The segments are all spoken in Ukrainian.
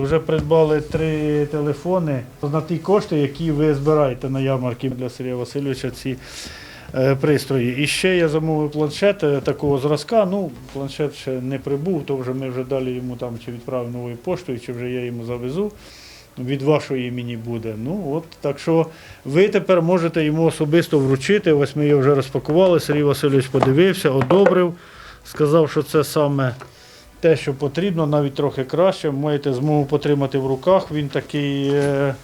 Вже придбали три телефони на ті кошти, які ви збираєте на ярмарки для Сергія Васильовича. Ці е, пристрої. І ще я замовив планшет е, такого зразка. Ну, планшет ще не прибув, то вже ми вже далі йому там чи відправимо новою поштою, чи вже я йому завезу. Від вашої імені буде. Ну от так що ви тепер можете йому особисто вручити. Ось ми його вже розпакували. Сергій Васильович подивився, одобрив, сказав, що це саме те, що потрібно, навіть трохи краще. Маєте змогу потримати в руках. Він такий, е,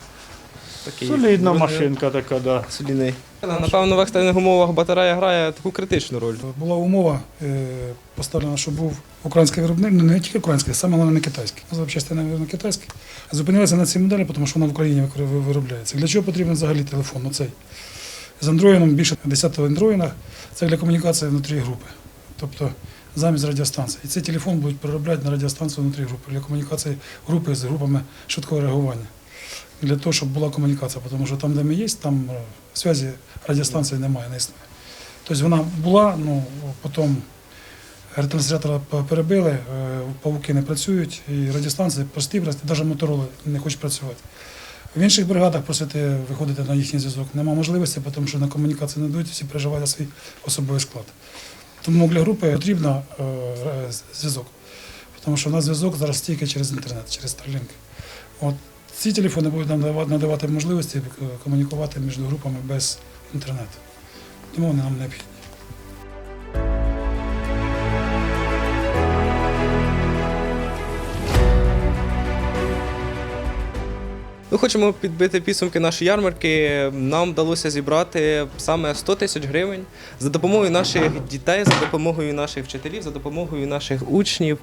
Такий солідна машинка така, да. Солідний. Напевно, в екстрених умовах батарея грає таку критичну роль. Була умова е, поставлена, щоб був український виробник, ну не тільки український, саме головне не китайський. Ну, Запчастини, мабуть, китайські. Зупинилися на цій моделі, тому що вона в Україні викор- виробляється. Для чого потрібен взагалі телефон? Ну, цей. З андроїном більше 10 андроїна це для комунікації внутрі групи. Тобто замість радіостанції. І цей телефон будуть переробляти на радіостанцію внутрі групи для комунікації групи з групами швидкого реагування. Для того, щоб була комунікація, тому що там, де ми є, там е, зв'язі радіостанції немає, не існує. Тобто вона була, ну потім ретранслятора перебили, е, павуки не працюють, і радіостанції прості, прості, навіть мотороли не хочуть працювати. В інших бригадах просити виходити на їхній зв'язок немає можливості, тому що на комунікацію не йдуть, всі переживають свій особовий склад. Тому для групи потрібен е, е, зв'язок, тому що у нас зв'язок зараз тільки через інтернет, через Starlink. От ці телефони будуть нам надавати можливості е, комунікувати між групами без інтернету. Тому вони нам необхідні. Ми хочемо підбити підсумки нашої ярмарки. Нам вдалося зібрати саме 100 тисяч гривень за допомогою наших дітей, за допомогою наших вчителів, за допомогою наших учнів,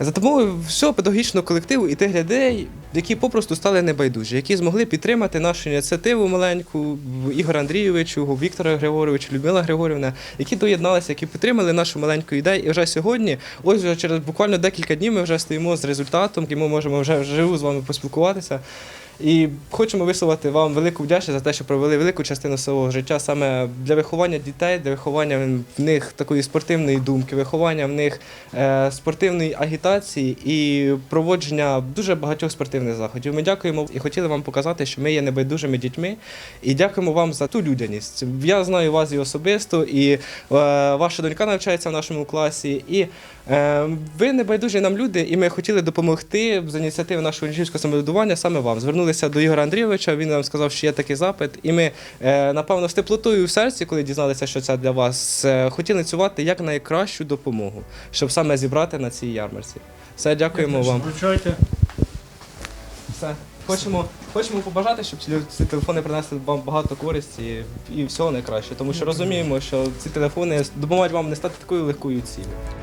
за допомогою всього педагогічного колективу і тих людей, які попросту стали небайдужі, які змогли підтримати нашу ініціативу маленьку Ігора Андрійовичу, Віктора Григоровича, Людмила Григорівна, які доєдналися, які підтримали нашу маленьку ідею. І вже сьогодні, ось вже через буквально декілька днів, ми вже стоїмо з результатом, і ми можемо вже вживу з вами поспілкуватися. І хочемо висловити вам велику вдячність за те, що провели велику частину свого життя саме для виховання дітей, для виховання в них такої спортивної думки, виховання в них е, спортивної агітації і проводження дуже багатьох спортивних заходів. Ми дякуємо і хотіли вам показати, що ми є небайдужими дітьми. І дякуємо вам за ту людяність. Я знаю вас і особисто, і е, ваша донька навчається в нашому класі. І е, ви небайдужі нам люди, і ми хотіли допомогти з ініціативи нашого учнівського самоврядування саме вам. Звернулися до Ігора Андрійовича. Він нам сказав, що є такий запит. І ми, е, напевно, з теплотою в серці, коли дізналися, що це для вас, е, хотіли ініціювати як найкращу допомогу, щоб саме зібрати на цій ярмарці. Все, дякуємо вам. Вручайте. Все. Хочемо, хочемо побажати, щоб ці, ці телефони принесли вам багато користі і всього найкраще, тому що розуміємо, що ці телефони допоможуть вам не стати такою легкою цілею.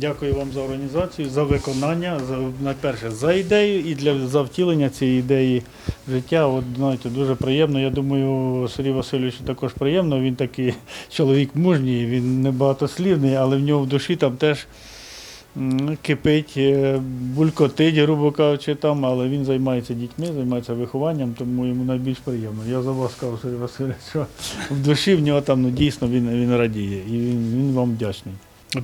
Дякую вам за організацію, за виконання, за найперше за ідею і для за втілення цієї ідеї в життя. От знаєте, дуже приємно. Я думаю, Сергію Васильовичу також приємно. Він такий чоловік мужній, він не багатослівний, але в нього в душі там теж кипить, е, булькотить, грубо кажучи, там, але він займається дітьми, займається вихованням, тому йому найбільш приємно. Я за вас кажу, Сергій Васильович, що в душі в нього там ну, дійсно він, він радіє і він, він вам вдячний.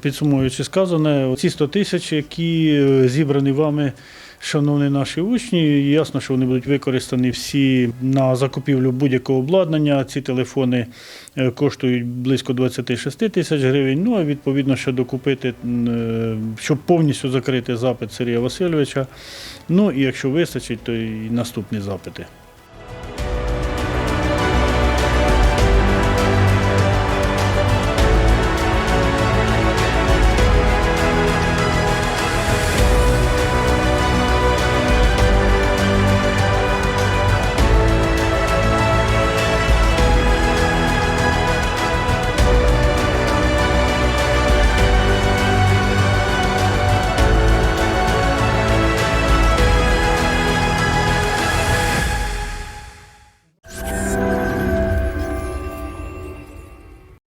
Підсумуючи сказане, ці 100 тисяч, які е, зібрані вами, шановні наші учні, ясно, що вони будуть використані всі на закупівлю будь-якого обладнання. Ці телефони е, коштують близько 26 тисяч гривень. Ну а відповідно, що докупити, е, щоб повністю закрити запит Сергія Васильовича. Ну і якщо вистачить, то і наступні запити.